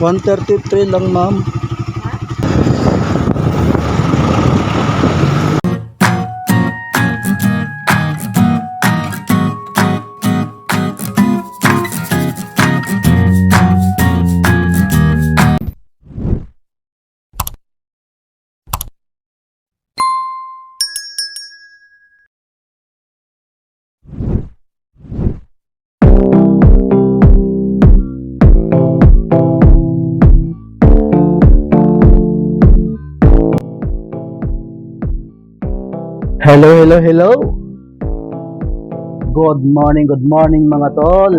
133 lang ma'am. Hello, hello, hello. Good morning, good morning mga tol.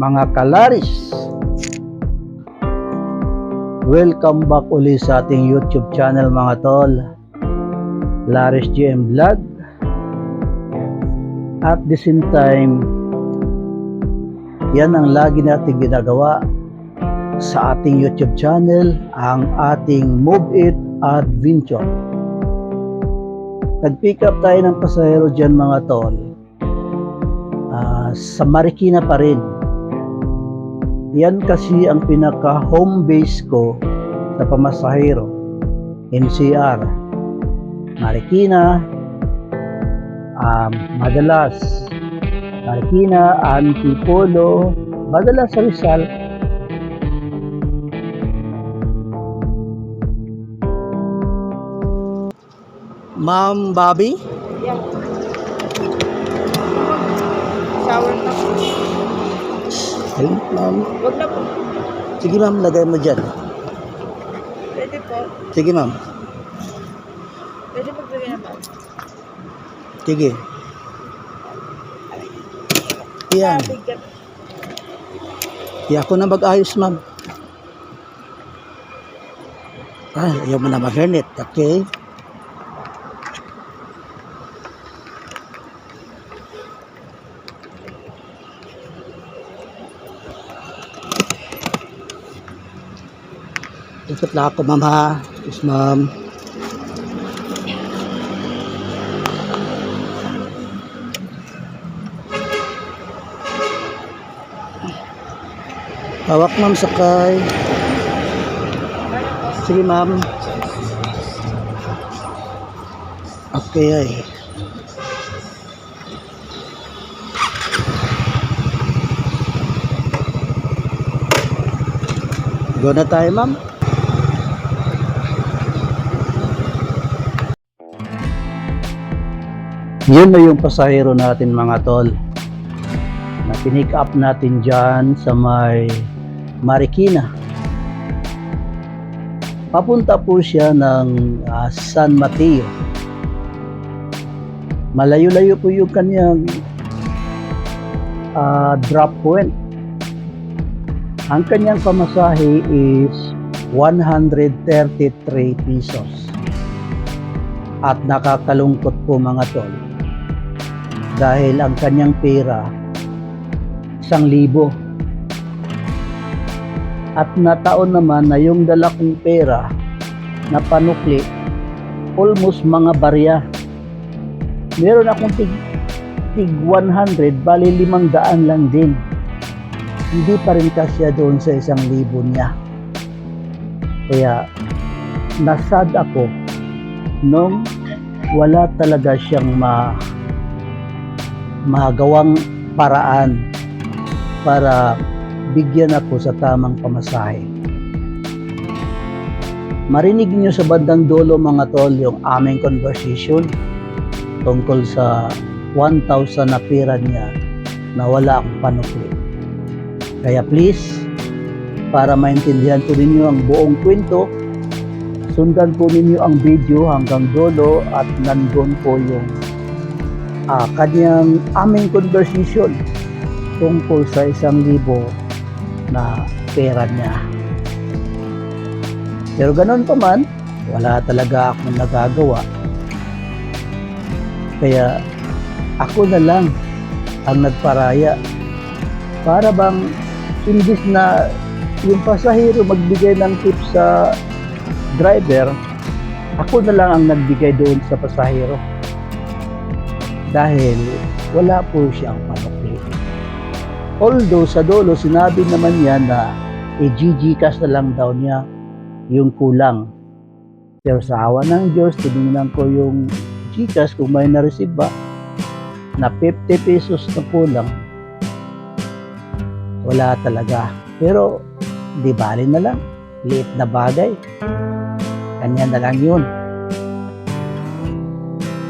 Mga kalaris. Welcome back uli sa ating YouTube channel mga tol. Laris GM Vlog. At the same time, yan ang lagi natin ginagawa sa ating YouTube channel, ang ating Move It Adventure. Nag-pick up tayo ng pasahero dyan mga tol. Ah, sa Marikina pa rin. Yan kasi ang pinaka home base ko sa pamasahero. NCR. Marikina. Um, madalas. Marikina, Antipolo. Madalas sa Rizal. Ma'am Bobby? Yeah. Shower na po. Ayun, ma'am. Huwag na po. Sige ma'am, lagay mo dyan. Pwede po. Sige ma'am. Pwede po bigyan na po. Sige. Yan. Di ako na mag-ayos ma'am. Ay, ayaw mo na mag-hernet. Okay. Lang ako ma'am ha. Yes ma'am. Hawak ma'am sakay. Sige ma'am. Okay ay. Go na tayo ma'am. Yun na yung pasahero natin mga tol. Na pinick up natin dyan sa may Marikina. Papunta po siya ng ah, San Mateo. Malayo-layo po yung kanyang ah, drop point. Ang kanyang pamasahe is 133 pesos. At nakakalungkot po mga tol. Dahil ang kanyang pera, isang libo. At nataon naman na yung dala kong pera na panukli, almost mga barya. Meron akong tig, tig 100, bali limang daan lang din. Hindi pa rin kasya doon sa isang libo niya. Kaya nasad ako nung wala talaga siyang ma magawang paraan para bigyan ako sa tamang pamasahe. Marinig niyo sa bandang dulo mga tol yung aming conversation tungkol sa 1,000 na pera niya na wala akong panukli. Kaya please, para maintindihan po ninyo ang buong kwento, sundan po ninyo ang video hanggang dulo at nandun po yung ah, kanyang aming conversation tungkol sa isang libo na pera niya. Pero ganun pa man, wala talaga akong nagagawa. Kaya ako na lang ang nagparaya para bang imbis na yung pasahero magbigay ng tip sa driver, ako na lang ang nagbigay doon sa pasahero dahil wala po siyang panukli. Although sa dulo sinabi naman niya na i-GGCash na lang daw niya yung kulang. Pero sa awa ng Diyos, tinignan ko yung Gcash kung may na-receive ba na 50 pesos na kulang. Wala talaga. Pero di bali na lang. Liit na bagay. Kanya na lang yun.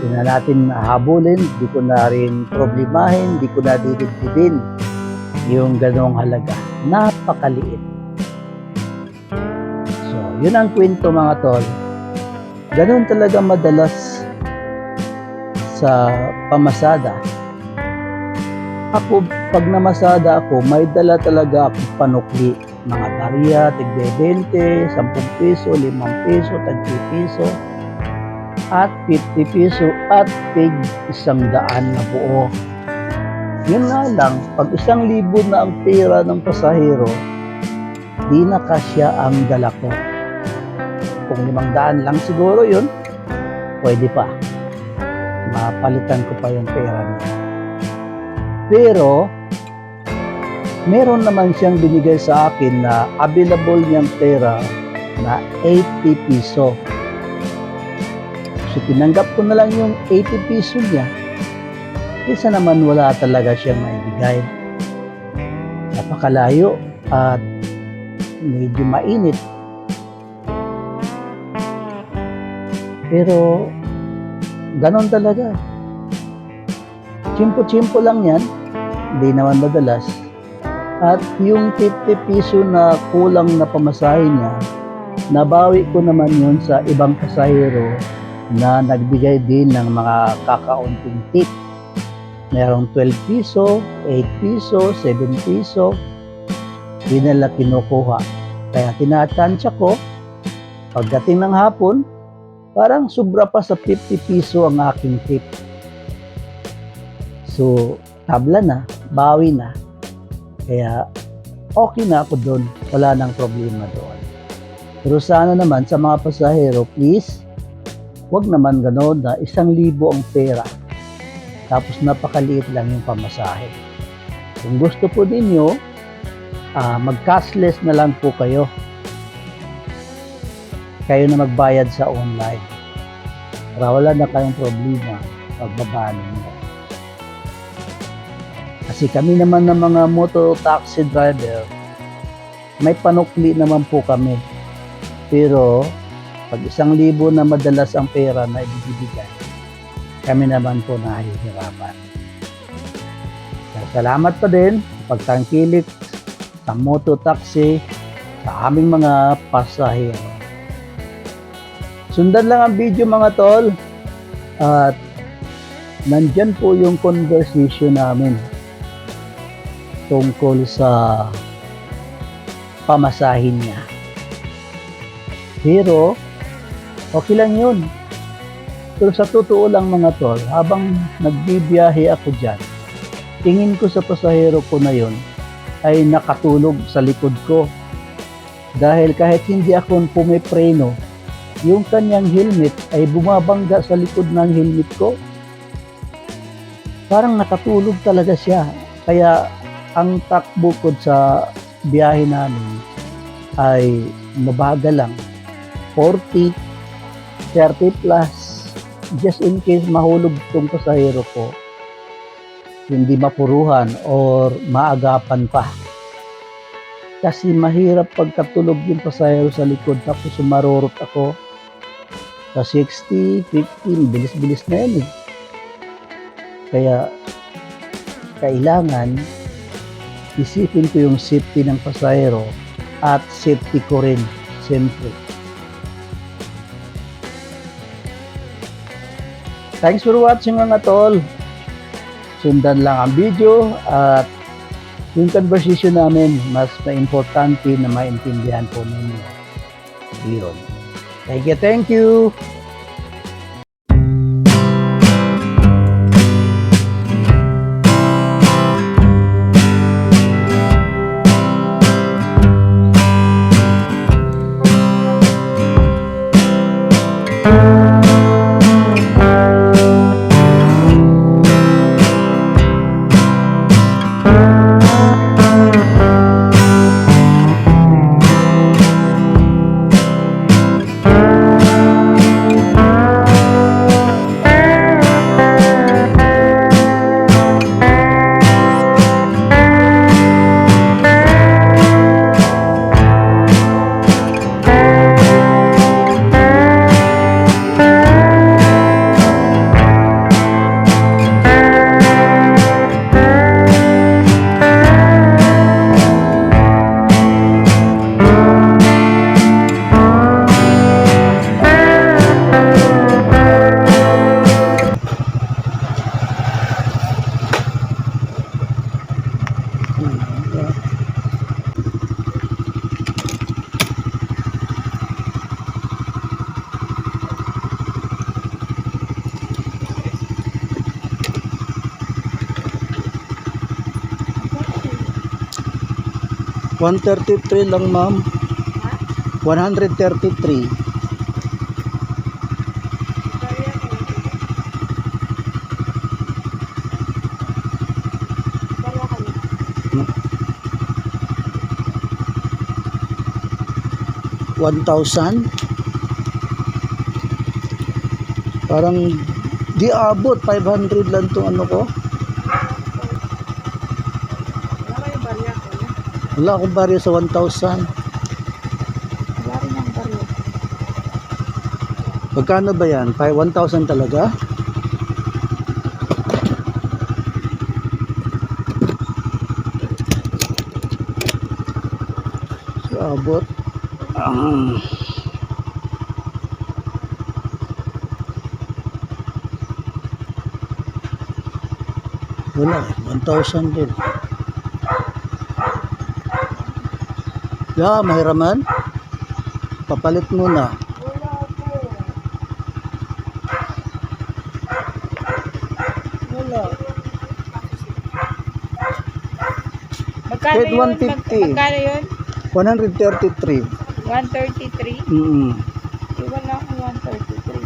Hindi na natin habulin, di ko na rin problemahin, di ko na didibdibin yung ganong halaga. Napakaliit. So, yun ang kwento mga tol. Ganon talaga madalas sa pamasada. Ako, pag namasada ako, may dala talaga akong panukli. Mga barya, tigbe 20, 10 piso, 5 piso, tagpi piso, at 50 piso, at tig isang daan na buo. Yun nga lang, pag isang libo na ang pera ng pasahero, di na kasya ang dala ko. Kung limang daan lang siguro yun, pwede pa. Mapalitan ko pa yung pera niya. Pero, meron naman siyang binigay sa akin na available niyang pera na 80 piso. So, tinanggap ko na lang yung 80 piso niya. Isa naman wala talaga siyang maibigay. Napakalayo at medyo mainit. Pero, ganon talaga. Chimpo-chimpo lang yan. Hindi naman madalas. At yung 50 piso na kulang na pamasahe niya, nabawi ko naman yun sa ibang pasahero na nagbigay din ng mga kakaunting tip. Merong 12 piso, 8 piso, 7 piso. Di nila kinukuha. Kaya tinatansya ko, pagdating ng hapon, parang sobra pa sa 50 piso ang aking tip. So, tabla na, bawi na. Kaya, okay na ako doon. Wala nang problema doon. Pero sana naman sa mga pasahero, please, wag naman gano'n na isang libo ang pera. Tapos napakaliit lang yung pamasahe. Kung gusto po ninyo, ah, mag-cashless na lang po kayo. Kayo na magbayad sa online. Para wala na kayong problema pagbaba ninyo. Kasi kami naman ng mga motor taxi driver, may panukli naman po kami. Pero, pag isang libo na madalas ang pera na ibibigay, kami naman po nahihirapan. Salamat pa din sa pagtangkilik sa moto taxi sa aming mga pasahero. Sundan lang ang video mga tol at nandyan po yung conversation namin tungkol sa pamasahin niya. Pero, okay lang yun. Pero sa totoo lang mga tol, habang nagbibiyahe ako dyan, tingin ko sa pasahero ko na yon ay nakatulog sa likod ko. Dahil kahit hindi ako pumipreno, yung kanyang helmet ay bumabangga sa likod ng helmet ko. Parang nakatulog talaga siya. Kaya ang takbo ko sa biyahe namin ay mabagal lang. 40, 30 plus. Just in case mahulog tong pasahero ko, hindi mapuruhan or maagapan pa. Kasi mahirap pagkatulog yung pasahero sa likod tapos sumarurot ako sa 60, 15, bilis-bilis na yan eh. Kaya kailangan isipin ko yung safety ng pasahero at safety ko rin, siyempre. Thanks for watching mga tol. Sundan lang ang video at yung conversation namin mas na-importante na maintindihan po ninyo. Yun. Thank you, thank you. 133 lang, ma'am. Ha? 133. Barya ko. Barya ko lang. 1,000. Parang di abot. 500 lang tong ano ko. Wala kayong barya ko. Wala akong barya sa 1,000. Wala rin ang barya. Magkano ba yan? Pi- 1,000 talaga? So, abot. Ah. Wala eh. 1,000 din. Yeah, mahiraman. Papalit muna. Wala. Magkano Kahit yun? 150. Mag- magkano yun? 133. 133? Mm Eh, wala akong 133.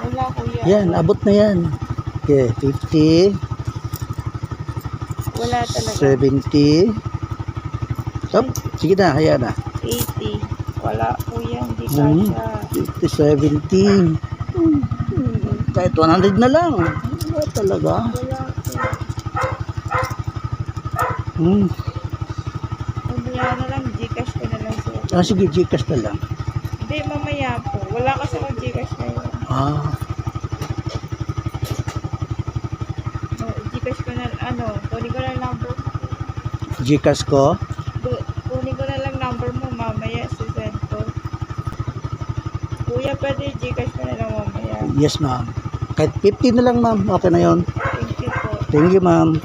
Wala kuya. Yan, abot na yan. Okay, 50, Wala talaga. 70. Stop. Sige na, hayaan na. 80. Wala kuya. Hindi Hmm. kasha. 50, 70. Hmm, Kahit 100 na lang. Wala talaga. Wala kuya. Hmm. Na lang. Gcash ko na lang siya. Ah, sige, Gcash na lang. Hindi, mamaya po. Wala kasi akong Gcash ngayon. Ah, No, Gcash ko na, ano, kunin ko na lang number mo. Gcash ko. Kunin ko na lang number mo mamaya sa send ko. Kuya, pwede Gcash ko na lang mamaya. Yes, ma'am. Kahit 50 na lang, ma'am. Okay na yon. Thank you po. Thank you, ma'am.